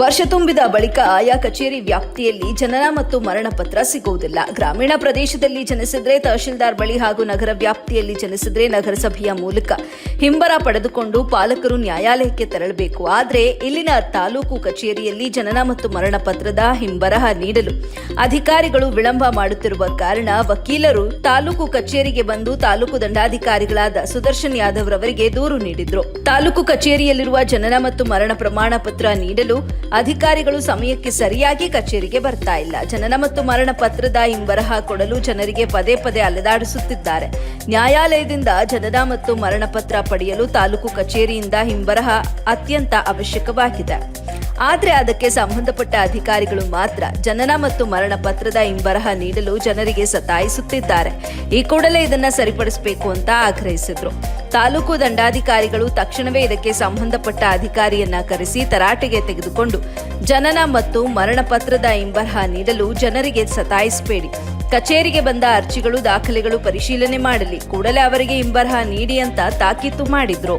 ವರ್ಷ ತುಂಬಿದ ಬಳಿಕ ಆಯಾ ಕಚೇರಿ ವ್ಯಾಪ್ತಿಯಲ್ಲಿ ಜನನ ಮತ್ತು ಮರಣ ಪತ್ರ ಸಿಗುವುದಿಲ್ಲ. ಗ್ರಾಮೀಣ ಪ್ರದೇಶದಲ್ಲಿ ಜನಿಸಿದ್ರೆ ತಹಶೀಲ್ದಾರ್ ಬಳಿ ಹಾಗೂ ನಗರ ವ್ಯಾಪ್ತಿಯಲ್ಲಿ ಜನಿಸಿದ್ರೆ ನಗರಸಭೆಯ ಮೂಲಕ ಹಿಂಬರ ಪಡೆದುಕೊಂಡು ಪಾಲಕರು ನ್ಯಾಯಾಲಯಕ್ಕೆ ತೆರಳಬೇಕು. ಆದರೆ ಇಲ್ಲಿನ ತಾಲೂಕು ಕಚೇರಿಯಲ್ಲಿ ಜನನ ಮತ್ತು ಮರಣ ಪತ್ರದ ಹಿಂಬರಹ ನೀಡಲು ಅಧಿಕಾರಿಗಳು ವಿಳಂಬ ಮಾಡುತ್ತಿರುವ ಕಾರಣ ವಕೀಲರು ತಾಲೂಕು ಕಚೇರಿಗೆ ಬಂದು ತಾಲೂಕು ದಂಡಾಧಿಕಾರಿಗಳಾದ ಸುದರ್ಶನ್ ಯಾದವ್ ರವರಿಗೆ ದೂರು ನೀಡಿದ್ರು. ತಾಲೂಕು ಕಚೇರಿಯಲ್ಲಿರುವ ಜನನ ಮತ್ತು ಮರಣ ಪ್ರಮಾಣ ಪತ್ರ ನೀಡಲು ಅಧಿಕಾರಿಗಳು ಸಮಯಕ್ಕೆ ಸರಿಯಾಗಿ ಕಚೇರಿಗೆ ಬರ್ತಾ ಇಲ್ಲ. ಜನನ ಮತ್ತು ಮರಣ ಪತ್ರದ ಹಿಂಬರಹ ಕೊಡಲು ಜನರಿಗೆ ಪದೇ ಪದೇ ಅಲೆದಾಡಿಸುತ್ತಿದ್ದಾರೆ. ನ್ಯಾಯಾಲಯದಿಂದ ಜನನ ಮತ್ತು ಮರಣ ಪತ್ರ ಪಡೆಯಲು ತಾಲೂಕು ಕಚೇರಿಯಿಂದ ಹಿಂಬರಹ ಅತ್ಯಂತ ಅವಶ್ಯಕವಾಗಿದೆ. ಆದರೆ ಅದಕ್ಕೆ ಸಂಬಂಧಪಟ್ಟ ಅಧಿಕಾರಿಗಳು ಮಾತ್ರ ಜನನ ಮತ್ತು ಮರಣ ಪತ್ರದ ಹಿಂಬರಹ ನೀಡಲು ಜನರಿಗೆ ಸತಾಯಿಸುತ್ತಿದ್ದಾರೆ. ಈ ಕೂಡಲೇ ಇದನ್ನ ಸರಿಪಡಿಸಬೇಕು ಅಂತ ಆಗ್ರಹಿಸಿದ್ರು. ತಾಲೂಕು ದಂಡಾಧಿಕಾರಿಗಳು ತಕ್ಷಣವೇ ಇದಕ್ಕೆ ಸಂಬಂಧಪಟ್ಟ ಅಧಿಕಾರಿಯನ್ನ ಕರೆಸಿ ತರಾಟೆಗೆ ತೆಗೆದುಕೊಂಡು ಜನನ ಮತ್ತು ಮರಣ ಪತ್ರದ ಇಂಬರ್ಹ ನೀಡಲು ಜನರಿಗೆ ಸತಾಯಿಸಬೇಡಿ. ಕಚೇರಿಗೆ ಬಂದ ಅರ್ಜಿಗಳು, ದಾಖಲೆಗಳು ಪರಿಶೀಲನೆ ಮಾಡಲಿ. ಕೂಡಲೇ ಅವರಿಗೆ ಇಂಬರ್ಹ ನೀಡಿ ಅಂತ ತಾಕೀತು ಮಾಡಿದ್ರು.